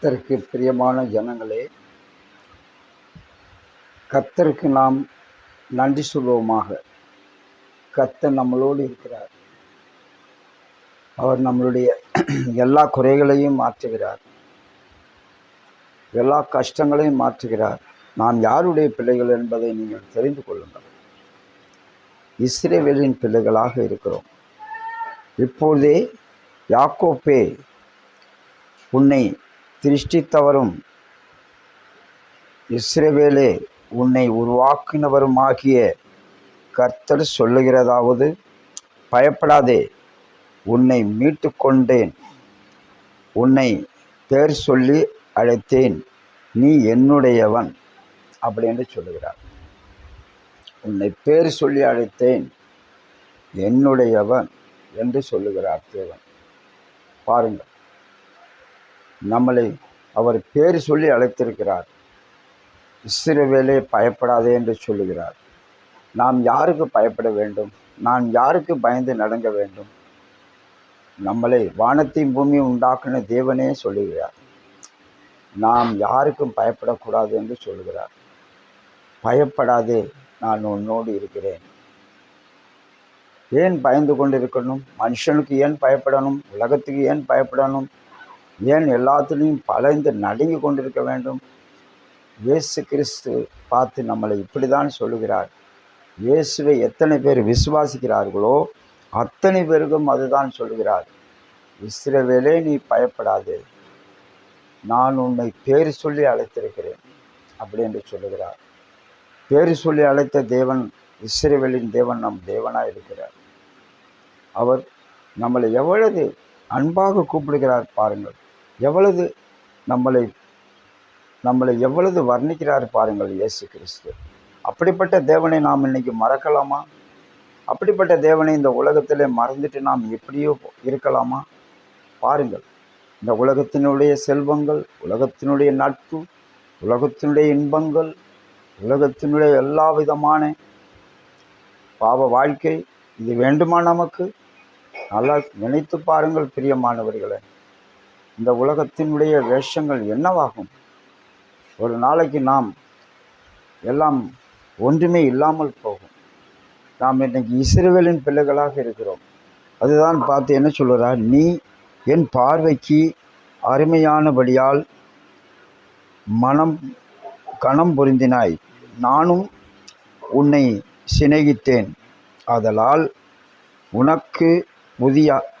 கர்த்தருக்கு பிரியமான ஜனங்களே கர்த்தருக்கு நாம் நன்றி சொல்வோமாக. கர்த்தர் நம்மளோடு இருக்கிறார். அவர் நம்மளுடைய எல்லா குறைகளையும் மாற்றுகிறார். எல்லா கஷ்டங்களையும் மாற்றுகிறார். நாம் யாருடைய பிள்ளைகள் என்பதை நீங்கள் தெரிந்து கொள்ளுங்கள். இஸ்ரேவேலின் பிள்ளைகளாக இருக்கிறோம். இப்போதே யாக்கோப்பே உன்னை திருஷ்டி தவறும் இஸ்ரவேலே உன்னை உருவாக்கினவருமாகிய கர்த்தர் சொல்லுகிறதாவது பயப்படாதே உன்னை மீட்டு கொண்டேன் உன்னை பேர் சொல்லி அழைத்தேன். நீ என்னுடையவன் அப்படி என்று சொல்லுகிறார். உன்னை பேர் சொல்லி அழைத்தேன். என்னுடையவன் என்று சொல்லுகிறார் தேவன். பாருங்கள். நம்மளை அவர் பேர் சொல்லி அழைத்திருக்கிறார். இஸ்ரவேலே பயப்படாதே என்று சொல்லுகிறார். நாம் யாருக்கு பயப்பட வேண்டும்? நான் யாருக்கு பயந்து நடங்க வேண்டும்? நம்மளை வானத்தையும் பூமியும் உண்டாக்குன தேவனே சொல்லுகிறார். நாம் யாருக்கும் பயப்படக்கூடாது என்று சொல்லுகிறார். பயப்படாதே நான் உன்னோடு இருக்கிறேன். ஏன் பயந்து கொண்டு இருக்கணும் மனுஷனுக்கு ஏன் பயப்படணும்? உலகத்துக்கு ஏன் பயப்படணும்? ஏன் எல்லாத்துலேயும் பலைந்து நடுங்கி கொண்டிருக்க வேண்டும்? இயேசு கிறிஸ்து பார்த்து நம்மளை இப்படி தான் சொல்லுகிறார். இயேசுவை எத்தனை பேர் விசுவாசிக்கிறார்களோ அத்தனை பேருக்கும் அதுதான் சொல்லுகிறார். இஸ்ரவேலே நீ பயப்படாதே. நான் உன்னை பேர் சொல்லி அழைத்திருக்கிறேன் அப்படி என்று சொல்லுகிறார். பேர் சொல்லி அழைத்த தேவன் இஸ்ரேவேலின் தேவன் நம் தேவனாக இருக்கிறார். அவர் நம்மளை எவ்வளவு அன்பாக கூப்பிடுகிறார் பாருங்கள். எவ்வளவு நம்மளை நம்மளை எவ்வளவு வர்ணிக்கிறார் பாருங்கள் இயேசு கிறிஸ்து. அப்படிப்பட்ட தேவனை நாம் இன்னைக்கு மறக்கலாமா? அப்படிப்பட்ட தேவனை இந்த உலகத்திலே மறந்துட்டு நாம் எப்படியோ இருக்கலாமா? பாருங்கள் இந்த உலகத்தினுடைய செல்வங்கள் உலகத்தினுடைய நட்பு உலகத்தினுடைய இன்பங்கள் உலகத்தினுடைய எல்லா விதமான பாவ வாழ்க்கை இது வேண்டுமா நமக்கு? நல்லா நினைத்து பாருங்கள் பிரியமானவர்களை. இந்த உலகத்தினுடைய வேஷங்கள் என்னவாகும்? ஒரு நாளைக்கு நாம் எல்லாம் ஒன்றுமே இல்லாமல் போகும். நாம் இன்னைக்கு இசிறுவலின் பிள்ளைகளாக இருக்கிறோம். அதுதான் பார்த்து என்ன சொல்கிறார் நீ என் பார்வைக்கு அருமையானபடியால் மனம் கணம் பொருந்தினாய். நானும் உன்னை சிநேகித்தேன். ஆதலால் உனக்கு புதிய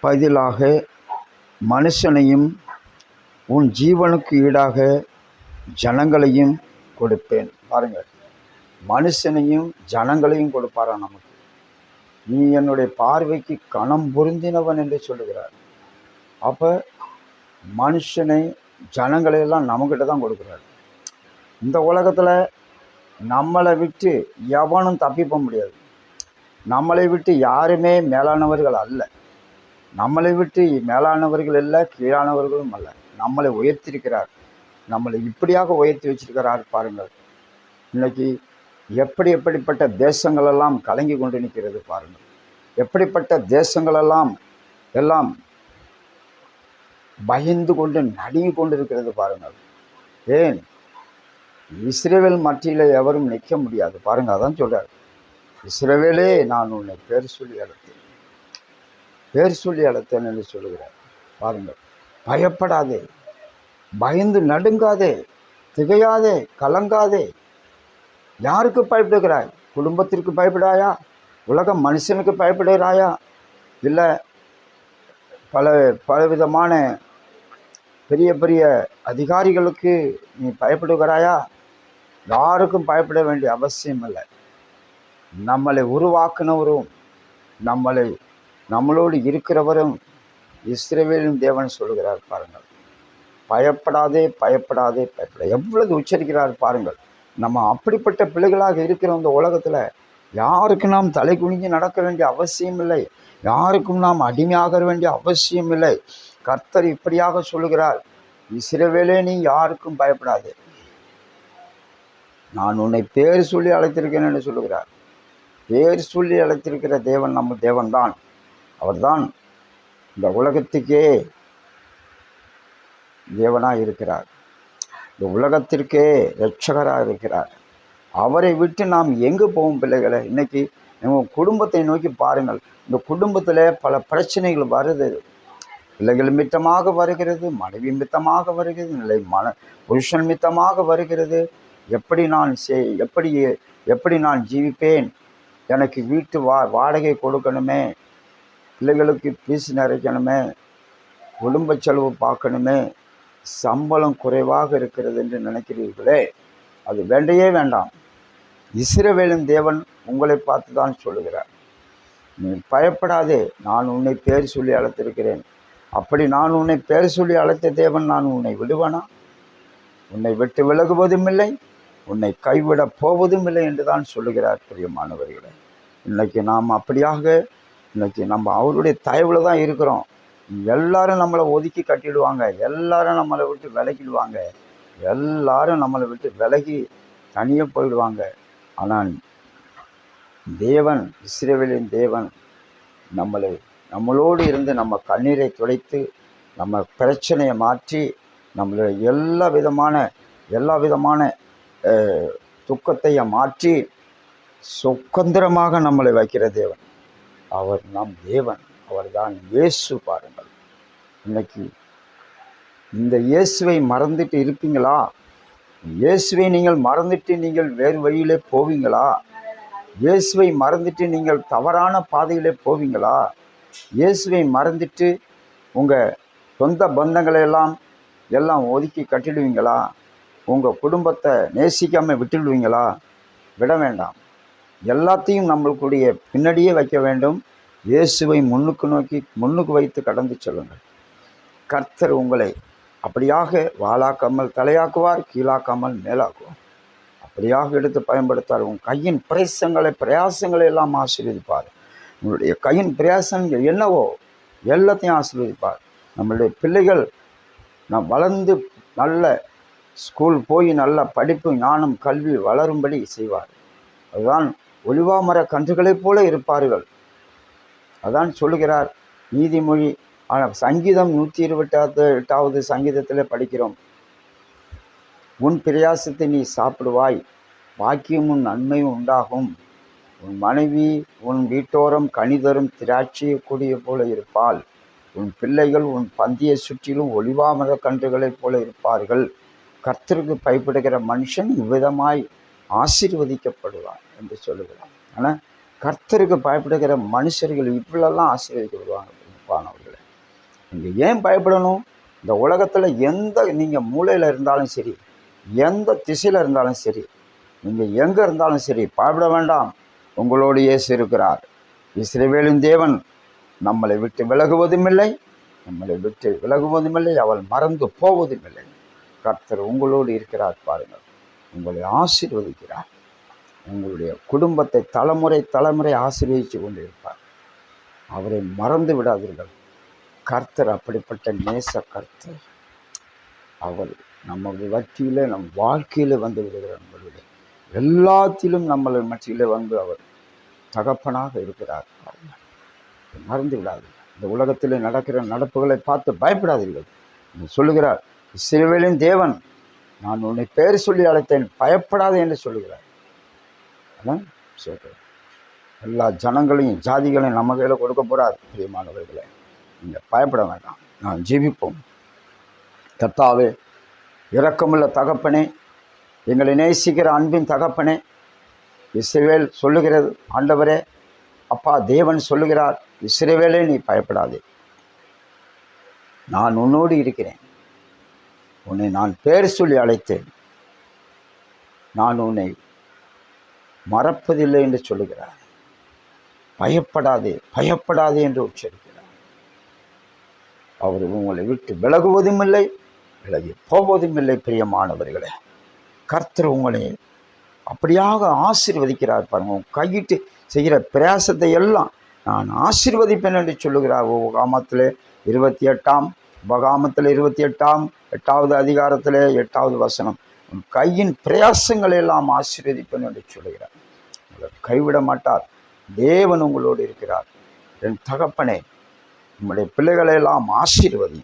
பதிலாக மனுஷனையும் உன் ஜீவனுக்கு ஈடாக ஜனங்களையும் கொடுப்பேன். பாருங்கள் மனுஷனையும் ஜனங்களையும் கொடுப்பாரா நமக்கு. நீ என்னுடைய பார்வைக்கு கணம் பொருந்தினவன் என்று சொல்லுகிறார். அப்போ மனுஷனை ஜனங்களையெல்லாம் நம்மக்கிட்ட தான் கொடுக்குறாரு. இந்த உலகத்தில் நம்மளை விட்டு எவனும் தப்பிப்ப முடியாது. நம்மளை விட்டு யாருமே மேலானவர்கள் அல்ல. நம்மளை விட்டு மேலானவர்கள் இல்லை கீழானவர்களும் அல்ல. நம்மளை உயர்த்திருக்கிறார் நம்மளை இப்படியாக உயர்த்தி வச்சிருக்கிறார் பாருங்கள். இன்னைக்கு எப்படி எப்படிப்பட்ட தேசங்களெல்லாம் கலங்கி கொண்டு நிற்கிறது பாருங்கள். எப்படிப்பட்ட தேசங்களெல்லாம் எல்லாம் பயந்து கொண்டு நடுங்கி கொண்டு இருக்கிறது பாருங்கள். ஏன்? இஸ்ரேவேல் மத்தியில் எவரும் நிற்க முடியாது. பாருங்கள் அதான் சொல்கிறார் இஸ்ரேவேலே நான் உன்னை பேர் சொல்லி அழைத்தேன். பேர் சொல்லி அழைத்தேன் என்று சொல்லுகிறார். பாருங்கள் பயப்படாதே பயந்து நடுங்காதே திகையாதே கலங்காதே. யாருக்கு பயப்படுகிறாய்? குடும்பத்திற்கு பயப்படாயா? உலக மனுஷனுக்கு பயப்படுகிறாயா? இல்லை பல பலவிதமான பெரிய பெரிய அதிகாரிகளுக்கு நீ பயப்படுகிறாயா? யாருக்கும் பயப்பட வேண்டிய அவசியம் இல்லை நம்மளை உருவாக்கினவரும் நம்மளை நம்மளோடு இருக்கிறவரும் இஸ்ரவேலும் தேவன் சொல்கிறார் பாருங்கள். பயப்படாதே பயப்படாதே பயப்பட. எவ்வளவு உச்சரிக்கிறார் பாருங்கள். நம்ம அப்படிப்பட்ட பிள்ளைகளாக இருக்கிற இந்த உலகத்தில் யாருக்கு நாம் தலை குனிஞ்சு நடக்க வேண்டிய அவசியம் இல்லை. யாருக்கும் நாம் அடிமையாக வேண்டிய அவசியம் இல்லை. கர்த்தர் இப்படியாக சொல்லுகிறார். இஸ்ரவேலே நீ யாருக்கும் பயப்படாதே. நான் உன்னை பேர் சொல்லி அழைத்திருக்கேன் என்று சொல்லுகிறார். பேர் சொல்லி அழைத்திருக்கிற தேவன் நம்ம தேவன்தான். அவர்தான் இந்த உலகத்துக்கே தேவனாக இருக்கிறார் இந்த உலகத்திற்கே ரட்சகராக இருக்கிறார் அவரை விட்டு நாம் எங்கே போவோம் பிள்ளைகளை? இன்னைக்கு நம்ம குடும்பத்தை நோக்கி பாருங்கள். இந்த குடும்பத்தில் பல பிரச்சனைகள் வருது. பிள்ளைகள் மித்தமாக வருகிறது மனைவி மித்தமாக வருகிறது நிலை மன புருஷன் மித்தமாக வருகிறது. எப்படி நான் செய் எப்படி எப்படி நான் ஜீவிப்பேன்? எனக்கு வீட்டு வா வாடகை கொடுக்கணுமே? பிள்ளைகளுக்கு ஃபீஸ் நிறைக்கணுமே குடும்ப செலவு பார்க்கணுமே சம்பளம் குறைவாக இருக்கிறது என்று நினைக்கிறீர்களே? அது வேண்டையே வேண்டாம். இஸ்ரவேலின் தேவன் உங்களை பார்த்து தான் சொல்லுகிறார். நீ பயப்படாதே நான் உன்னை பேர் சொல்லி அழைத்திருக்கிறேன். அப்படி நான் உன்னை பேர் சொல்லி அழைத்த தேவன் நான் உன்னை விடுவனா? உன்னை விட்டு விலகுவதும் இல்லை உன்னை கைவிடப் போவதும் இல்லை என்று தான் சொல்லுகிறார் பிரியமானவர்களே. இன்றைக்கு நாம் அப்படியாக இன்னைக்கு நம்ம அவருடைய தயவில் தான் இருக்கிறோம். எல்லாரும் நம்மளை ஒதுக்கி கட்டிடுவாங்க. எல்லாரும் நம்மளை விட்டு விலகிடுவாங்க. எல்லாரும் நம்மளை விட்டு விலகி தனியாக போயிடுவாங்க. ஆனால் தேவன் இஸ்ரேவேலின் தேவன் நம்மளை நம்மளோடு இருந்து நம்ம கண்ணீரை துடைத்து நம்ம பிரச்சனையை மாற்றி நம்மளுடைய எல்லா விதமான எல்லா விதமான துக்கத்தையும் மாற்றி சுதந்திரமாக நம்மளை வைக்கிற தேவன். அவர் நம் தேவன் அவர்தான் இயேசு பாருங்கள். இன்னைக்கு இந்த இயேசுவை மறந்துட்டு இருப்பீங்களா? இயேசுவை நீங்கள் மறந்துட்டு நீங்கள் வேறு வழியிலே போவீங்களா? இயேசுவை மறந்துட்டு நீங்கள் தவறான பாதையிலே போவீங்களா? இயேசுவை மறந்துட்டு உங்கள் சொந்த பந்தங்களை எல்லாம் எல்லாம் ஒதுக்கி கட்டிடுவீங்களா? உங்கள் குடும்பத்தை நேசிக்காமல் விட்டுடுவீங்களா? விட வேண்டாம். எல்லாத்தையும் நம்மளுக்குடைய பின்னாடியே வைக்க வேண்டும். இயேசுவை முன்னுக்கு நோக்கி முன்னுக்கு வைத்து கடந்து செல்லுங்கள். கர்த்தர் உங்களை அப்படியாக வாளாக்காமல் தலையாக்குவார் கீழாக்காமல் மேலாக்குவார். அப்படியாக எடுத்து பயன்படுத்தார். உன் கையின் பிரயாசங்களை பிரயாசங்களை எல்லாம் ஆசீர்வதிப்பார். உங்களுடைய கையின் பிரயாசங்கள் என்னவோ எல்லாத்தையும் ஆசீர்வதிப்பார். நம்மளுடைய பிள்ளைகள் நாம் வளர்ந்து நல்ல ஸ்கூல் போய் நல்ல படிப்பு ஞானம் கல்வி வளரும்படி செய்வார். அதுதான் ஒளிவா மர கன்றுகளைப் போல இருப்பார்கள். அதான் சொல்லுகிறார் நீதிமொழி. ஆனால் சங்கீதம் நூற்றி இருபட்டாவது எட்டாவது சங்கீதத்தில் படிக்கிறோம். உன் பிரயாசத்தை நீ சாப்பிடுவாய் பாக்கியமும் நன்மையும் உண்டாகும். உன் மனைவி உன் வீட்டோரம் கணிதரும் திராட்சை கூடிய போல இருப்பாள். உன் பிள்ளைகள் உன் பந்தியை சுற்றிலும் ஒளிவாமர கன்றுகளைப் போல இருப்பார்கள். கர்த்தருக்கு பயப்படுகிற மனுஷன் இவ்விதமாய் ஆசீர்வதிக்கப்படுவான் என்று சொல்லுகிறார். ஆனால் கர்த்தருக்கு பயப்படுகிற மனுஷர்கள் இவ்வளோலாம் ஆசீர்வதிக்கப்படுவாங்க பானவர்களை. நீங்கள் ஏன் பயப்படணும்? இந்த உலகத்தில் எந்த நீங்கள் மூலையில் இருந்தாலும் சரி எந்த திசையில் இருந்தாலும் சரி நீங்கள் எங்கே இருந்தாலும் சரி பயப்பட வேண்டாம். உங்களோடு இயேசு இருக்கிறார். இஸ்ரேவேலின் தேவன் நம்மளை விட்டு விலகுவதும் இல்லை நம்மளை விட்டு விலகுவதும் இல்லை அவள் மறந்து போவதும் இல்லை. கர்த்தர் உங்களோடு இருக்கிறார் பாருங்கள். உங்களை ஆசீர்வதிக்கிறார். உங்களுடைய குடும்பத்தை தலைமுறை தலைமுறை ஆசீர்வதித்து கொண்டு இருப்பார் அவரை மறந்து விடாதீர்கள். கர்த்தர் அப்படிப்பட்ட நேச கர்த்தர். அவர் நம்ம வட்டியில் நம் வாழ்க்கையில் வந்து விடுகிறார் நம்மளுடைய. எல்லாத்திலும் நம்மளை மத்தியில் வந்து அவர் தகப்பனாக இருக்கிறார். பாருங்கள். மறந்து விடாதீர்கள். இந்த உலகத்தில் நடக்கிற நடப்புகளை பார்த்து பயப்படாதீர்கள். சொல்லுகிறார் இஸ்ரவேலின் தேவன் நான் உன்னை பேர் சொல்லி அழைத்தேன் பயப்படாதே என்று சொல்லுகிறார். அதான் சொல்கிறேன் எல்லா ஜனங்களையும் ஜாதிகளையும் நம்ம கையில் கொடுக்க போகிறார் பிரியமானவர்களை. நீங்கள் பயப்பட வேண்டாம். நான் ஜீவிப்போம். கர்த்தாவே இரக்கமுள்ள தகப்பனே எங்களை நேசிக்கிற அன்பின் தகப்பனே இஸ்ரேவேல் சொல்லுகிறது ஆண்டவரே அப்பா தேவன் சொல்லுகிறார் இஸ்ரவேலே நீ பயப்படாதே. நான் உன்னோடு இருக்கிறேன். உன்னை நான் பேர் சொல்லி அழைத்தேன். நான் உன்னை மறப்பதில்லை என்று சொல்லுகிறார். பயப்படாதே பயப்படாதே என்று உச்சரிக்கிறார். அவர் உங்களை விட்டு விலகுவதும் இல்லை விலகி போவதும் இல்லை பிரியமானவர்களே. கர்த்தர் உங்களை அப்படியாக ஆசீர்வதிக்கிறார் பாருங்க. கையிட்டு செய்கிற பிரயாசத்தை எல்லாம் நான் ஆசீர்வதிப்பேன் என்று சொல்லுகிறார். காமத்தில் இருபத்தி எட்டாம் உபகாமத்தில் இருபத்தி எட்டாம் எட்டாவது அதிகாரத்தில் எட்டாவது வசனம். உன் கையின் பிரயாசங்களை எல்லாம் ஆசீர்வதிப்பேன் என்று சொல்கிறார் உங்களை கைவிட மாட்டார். தேவன் உங்களோடு இருக்கிறார். என் தகப்பனே உங்களுடைய பிள்ளைகளை எல்லாம் ஆசீர்வதி.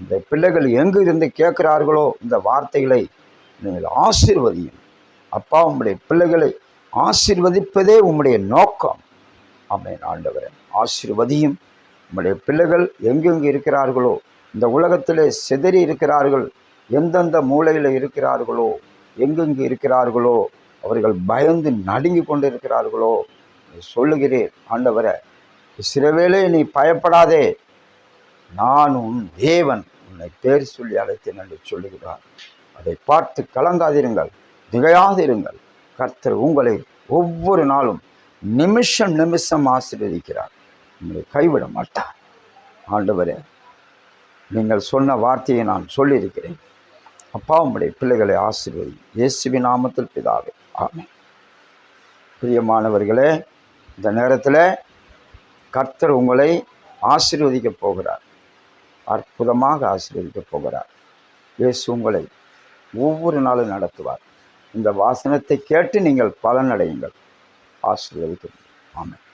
இந்த பிள்ளைகள் எங்கு இருந்து கேட்கிறார்களோ இந்த வார்த்தைகளை நீங்கள் ஆசீர்வதியும் அப்பா உங்களுடைய பிள்ளைகளை ஆசீர்வதிப்பதே உம்முடைய நோக்கம். ஆமென் ஆண்டவரே. ஆசீர்வதியும் நம்முடைய பிள்ளைகள் எங்கெங்கு இருக்கிறார்களோ இந்த உலகத்திலே சிதறி இருக்கிறார்கள் எந்தெந்த மூலையில் இருக்கிறார்களோ எங்கெங்கு இருக்கிறார்களோ அவர்கள் பயந்து நடுங்கி கொண்டு இருக்கிறார்களோ சொல்லுகிறேன் ஆண்டவரை சிறவேளை நீ பயப்படாதே. நான் உன் தேவன் உன்னை பேர் சொல்லி அழைத்தேன் என்று சொல்லுகிறார். அதை பார்த்து கலங்காதிருங்கள் திகையாதிருங்கள். கர்த்தர் உங்களை ஒவ்வொரு நாளும் நிமிஷம் நிமிஷம் ஆசீர்வதிக்கிறார். உங்களை கைவிட மாட்டார். ஆண்டவரே நீங்கள் சொன்ன வார்த்தையை நான் சொல்லியிருக்கிறேன். அப்பா உம்முடைய பிள்ளைகளை ஆசீர்வதி. இயேசுவி நாமத்தில் பிதாவே ஆமே பிரியமானவர்களே இந்த நேரத்தில் கர்த்தர் உங்களை ஆசீர்வதிக்கப் போகிறார். அற்புதமாக ஆசீர்வதிக்கப் போகிறார். இயேசு உங்களை ஒவ்வொரு நாளும் நடத்துவார். இந்த வாசனத்தை கேட்டு நீங்கள் பலனடையுங்கள். ஆசீர்வதிக்கும் ஆமாம்